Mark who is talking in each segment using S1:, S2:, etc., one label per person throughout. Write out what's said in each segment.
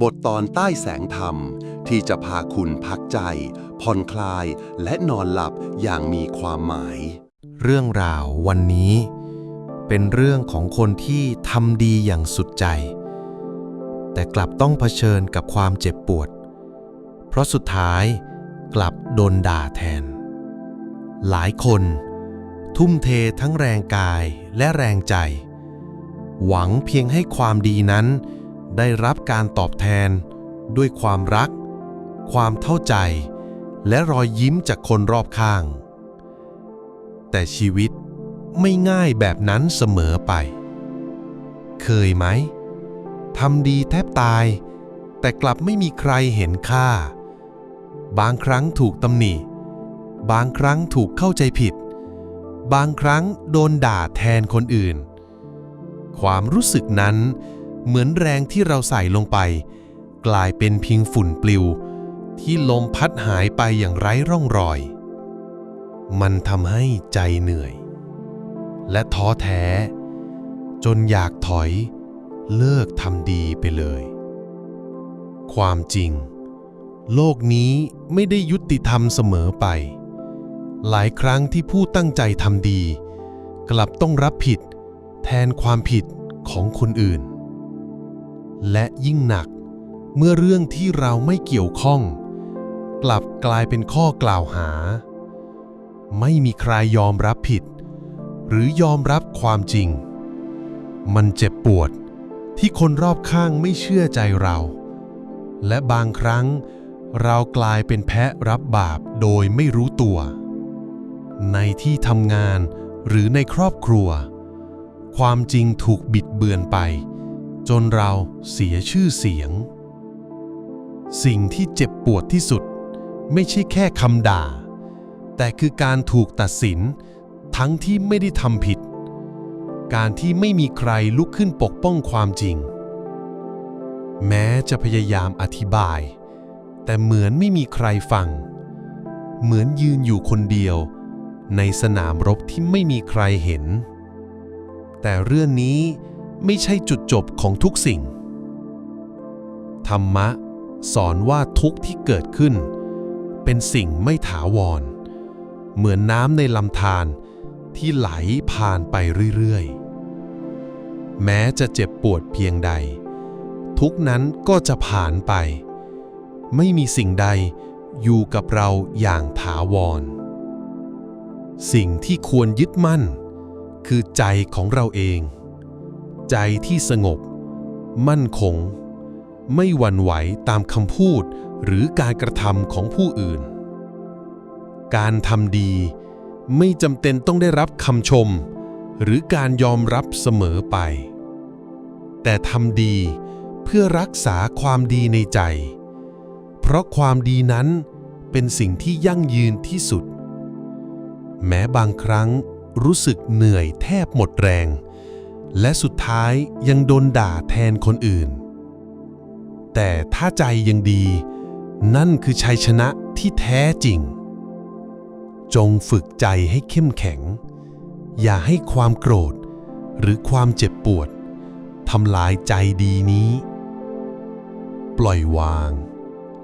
S1: บทตอนใต้แสงธรรมที่จะพาคุณพักใจ ผ่อนคลายและนอนหลับอย่างมีความหมาย
S2: เรื่องราววันนี้ เป็นเรื่องของคนที่ทำดีอย่างสุดใจ แต่กลับต้องเผชิญกับความเจ็บปวด เพราะสุดท้ายกลับโดนด่าแทน หลายคน ทุ่มเททั้งแรงกายและแรงใจ หวังเพียงให้ความดีนั้น ได้รับการตอบแทน ด้วยความรัก ความเข้าใจ และรอยยิ้มจากคนรอบข้าง แต่ชีวิตไม่ง่ายแบบนั้นเสมอไป เคยไหมทำดีแทบตาย แต่กลับไม่มีใครเห็นค่า บางครั้งถูกตำหนิ บางครั้งถูกเข้าใจผิด บางครั้งโดนด่าแทนคนอื่น ความรู้สึกนั้น เหมือนแรงที่เราใส่ลงไป กลายเป็นเพียงฝุ่นปลิว ที่ลมพัดหายไปอย่างไร้ร่องรอย มันทำให้ใจเหนื่อย และท้อแท้ จนอยากถอย เลิกทำดีไปเลย ความจริง โลกนี้ไม่ได้ยุติธรรมเสมอไป หลายครั้งที่ผู้ตั้งใจทำดี กลับต้องรับผิด แทนความผิดของคนอื่น และยิ่งหนัก เมื่อเรื่องที่เราไม่เกี่ยวข้อง กลับกลายเป็นข้อกล่าวหา ไม่มีใครยอมรับผิด หรือยอมรับความจริง มันเจ็บปวดที่คนรอบข้างไม่เชื่อใจเรา และบางครั้งเรากลายเป็นแพะรับบาปโดยไม่รู้ตัว ในที่ทำงานหรือในครอบครัว ความจริงถูกบิดเบือนไป จนเราเสียชื่อเสียง สิ่งที่เจ็บปวดที่สุด ไม่ใช่แค่คำด่า แต่คือการถูกตัดสิน ทั้งที่ไม่ได้ทำผิด การที่ไม่มีใครลุกขึ้นปกป้องความจริง แม้จะพยายามอธิบาย แต่เหมือนไม่มีใครฟัง เหมือนยืนอยู่คนเดียว ในสนามรบที่ไม่มีใครเห็น แต่เรื่องนี้ ไม่ใช่จุดจบของทุกสิ่ง ธรรมะสอนว่าทุกที่เกิดขึ้น เป็นสิ่งไม่ถาวร เหมือนน้ำในลำธารที่ไหลผ่านไปเรื่อยๆ แม้จะเจ็บปวดเพียงใด ทุกนั้นก็จะผ่านไป ไม่มีสิ่งใดอยู่กับเราอย่างถาวร สิ่งที่ควรยึดมั่น คือใจของเราเอง ใจที่สงบ มั่นคง ไม่หวั่นไหวตามคำพูดหรือการกระทำของผู้อื่น การทำดีไม่จำเป็นต้องได้รับคำชม หรือการยอมรับเสมอไป แต่ทำดีเพื่อรักษาความดีในใจ เพราะความดีนั้นเป็นสิ่งที่ยั่งยืนที่สุด แม้บางครั้งรู้สึกเหนื่อยแทบหมดแรง และสุดท้ายยังโดนด่าแทนคนอื่น แต่ถ้าใจยังดี นั่นคือชัยชนะที่แท้จริง จงฝึกใจให้เข้มแข็ง อย่าให้ความโกรธ หรือความเจ็บปวดทำลายใจดีนี้ ปล่อยวาง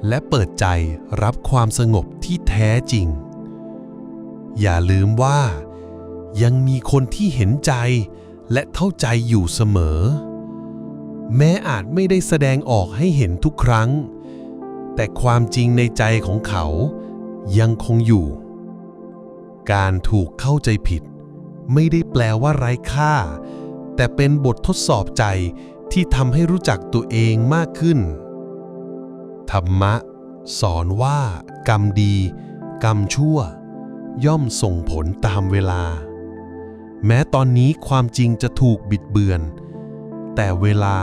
S2: และเปิดใจรับความสงบที่แท้จริง อย่าลืมว่า ยังมีคนที่เห็นใจ และเข้าใจอยู่เสมอ แม้อาจไม่ได้แสดงออกให้เห็นทุกครั้ง แต่ความจริงในใจของเขายังคงอยู่ การถูกเข้าใจผิด ไม่ได้แปลว่าไร้ค่า แต่เป็นบททดสอบใจที่ทำให้รู้จักตัวเองมากขึ้น ธรรมะ สอนว่ากรรมดี กรรมชั่ว ย่อมส่งผลตามเวลา แม้ตอนนี้ความจริงจะถูกบิดเบือน แต่เวลา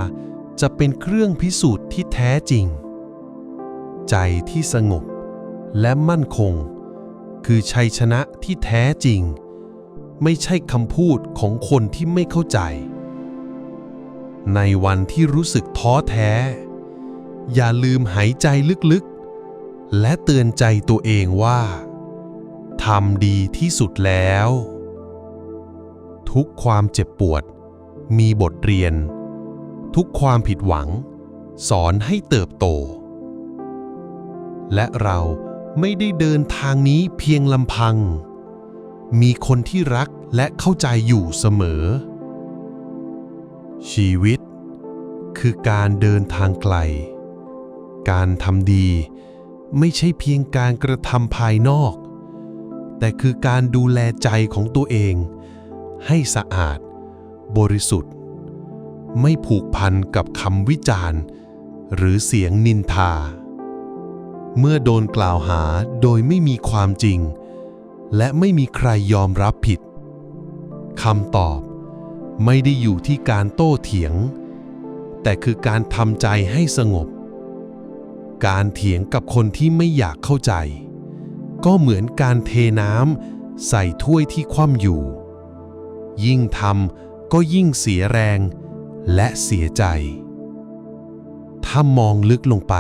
S2: จะเป็นเครื่องพิสูจน์ที่แท้จริง ใจที่สงบและมั่นคง คือชัยชนะที่แท้จริง ไม่ใช่คำพูดของคนที่ไม่เข้าใจ ในวันที่รู้สึกท้อแท้ อย่าลืมหายใจลึกๆ และเตือนใจตัวเองว่าทำดีที่สุดแล้ว ทุกความเจ็บปวด มีบทเรียน ทุกความผิดหวัง
S3: สอนให้เติบโต และเราไม่ได้เดินทางนี้เพียงลำพัง มีคนที่รักและเข้าใจอยู่เสมอ ชีวิต คือการเดินทางไกล การทำดีไม่ใช่เพียงการกระทำภายนอก แต่คือการดูแลใจของตัวเอง ให้สะอาด บริสุทธิ์ ไม่ผูกพันกับคำวิจารณ์ หรือเสียงนินทา เมื่อโดนกล่าวหาโดยไม่มีความจริง และไม่มีใครยอมรับผิดคำตอบไม่ได้อยู่ที่การโต้เถียง แต่คือการทำใจให้สงบ การเถียงกับคนที่ไม่อยากเข้าใจ ก็เหมือนการเทน้ำใส่ถ้วยที่คว่ำอยู่ ยิ่งทำก็ยิ่งเสียแรง และเสียใจ ถ้ามองลึกลงไป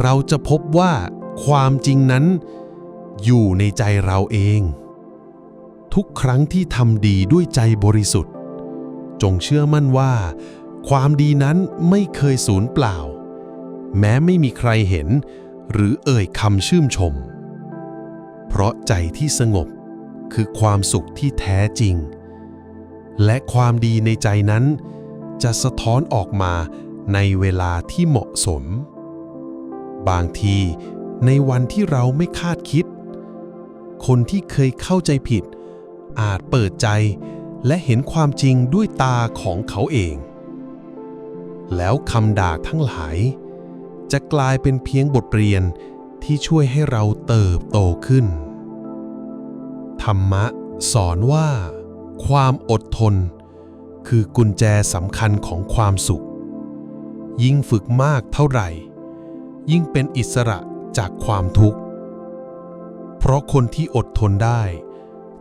S3: เราจะพบว่าความจริงนั้น อยู่ในใจเราเอง ทุกครั้งที่ทำดีด้วยใจบริสุทธิ์ จงเชื่อมั่นว่า ความดีนั้นไม่เคยสูญเปล่า แม้ไม่มีใครเห็น หรือเอ่ยคำชื่นชม เพราะใจที่สงบคือความสุขที่แท้จริง และความดีในใจนั้น จะสะท้อนออกมาในเวลาที่เหมาะสม บางทีในวันที่เราไม่คาดคิด คนที่เคยเข้าใจผิด อาจเปิดใจและเห็นความจริงด้วยตาของเขาเอง แล้วคำด่าทั้งหลาย จะกลายเป็นเพียงบทเรียนที่ช่วยให้เราเติบโตขึ้น ธรรมะสอนว่า ความอดทน คือกุญแจสำคัญของความสุข ยิ่งฝึกมากเท่าไหร่ ยิ่งเป็นอิสระจากความทุกข์ เพราะคนที่อดทนได้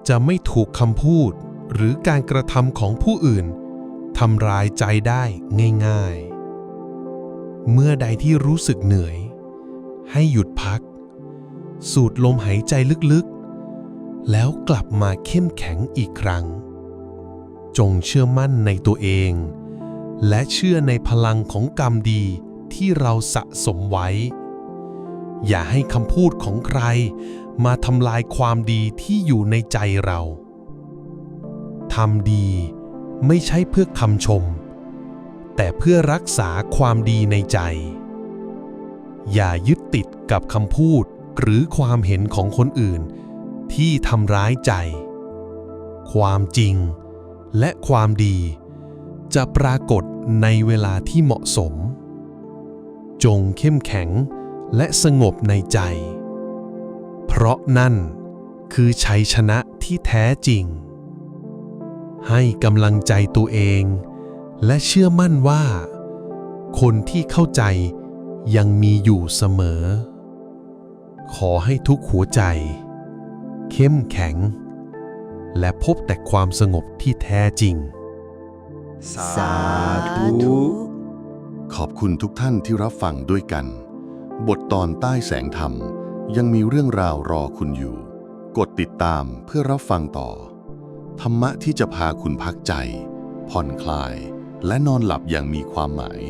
S3: จะไม่ถูกคำพูดหรือการกระทำของผู้อื่นทำร้ายใจได้ง่ายๆ เมื่อใดที่รู้สึกเหนื่อย ให้หยุดพัก สูดลมหายใจลึกๆ แล้วกลับมาเข้มแข็งอีกครั้ง จงเชื่อมั่นในตัวเอง และเชื่อในพลังของกรรมดีที่เราสะสมไว้ อย่าให้คำพูดของใคร มาทำลายความดีที่อยู่ในใจเราทำดีไม่ใช่เพื่อคำชม แต่เพื่อรักษาความดีในใจ อย่ายึดติดกับคำพูดหรือความเห็นของคนอื่น ที่ทำร้ายใจ ความจริง และความดี จะปรากฏในเวลาที่เหมาะสม จงเข้มแข็งและสงบในใจ เพราะนั่นคือชัยชนะที่แท้จริง ให้กำลังใจตัวเอง และเชื่อมั่นว่า คนที่เข้าใจยังมีอยู่เสมอ ขอให้ทุกหัวใจ เข้มแข็ง และพบแต่ความสงบที่แท้จริง
S1: สาธุ ขอบคุณทุกท่านที่รับฟังด้วยกัน บทตอนใต้แสงธรรม ยังมีเรื่องราวรอคุณอยู่ กดติดตามเพื่อรับฟังต่อ ธรรมะที่จะพาคุณพักใจ ผ่อนคลาย และนอนหลับอย่างมีความหมาย